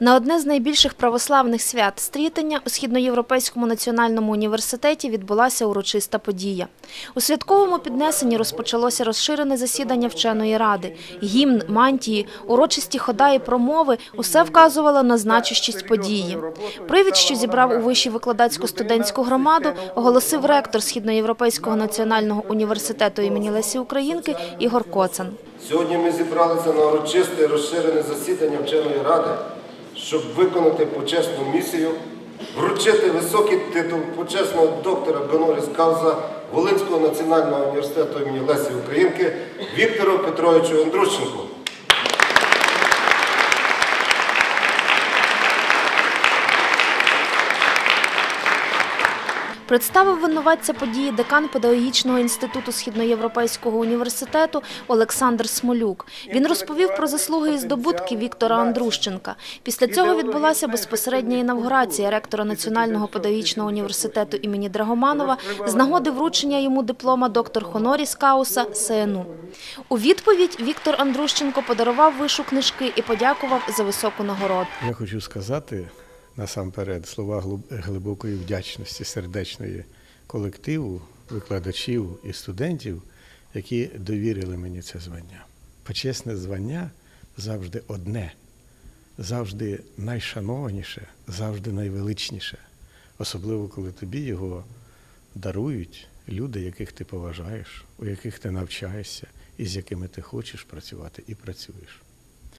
На одне з найбільших православних свят стрітення у Східноєвропейському національному університеті відбулася урочиста подія. У святковому піднесенні розпочалося розширене засідання вченої ради. Гімн, мантії, урочисті хода і промови – усе вказувало на значущість події. Привід, що зібрав у вищій викладацько-студентську громаду, оголосив ректор Східноєвропейського національного університету імені Лесі Українки Ігор Коцан. Сьогодні ми зібралися на урочисте розширене засідання вченої ради, щоб виконати почесну місію, вручити високий титул почесного доктора Гоноріс Кауза Волинського національного університету імені Лесі Українки Віктору Петровичу Андрущенку. Представив винуватця події декан педагогічного інституту Східноєвропейського університету Олександр Смолюк. Він розповів про заслуги і здобутки Віктора Андрущенка. Після цього відбулася безпосередня інавгурація ректора Національного педагогічного університету імені Драгоманова з нагоди вручення йому диплома доктор Хоноріс Кауса СНУ. У відповідь Віктор Андрущенко подарував вишу книжки і подякував за високу нагороду. Я хочу сказати насамперед слова глибокої вдячності сердечної колективу, викладачів і студентів, які довірили мені це звання. Почесне звання завжди одне, завжди найшанованіше, завжди найвеличніше, особливо коли тобі його дарують люди, яких ти поважаєш, у яких ти навчаєшся і з якими ти хочеш працювати і працюєш.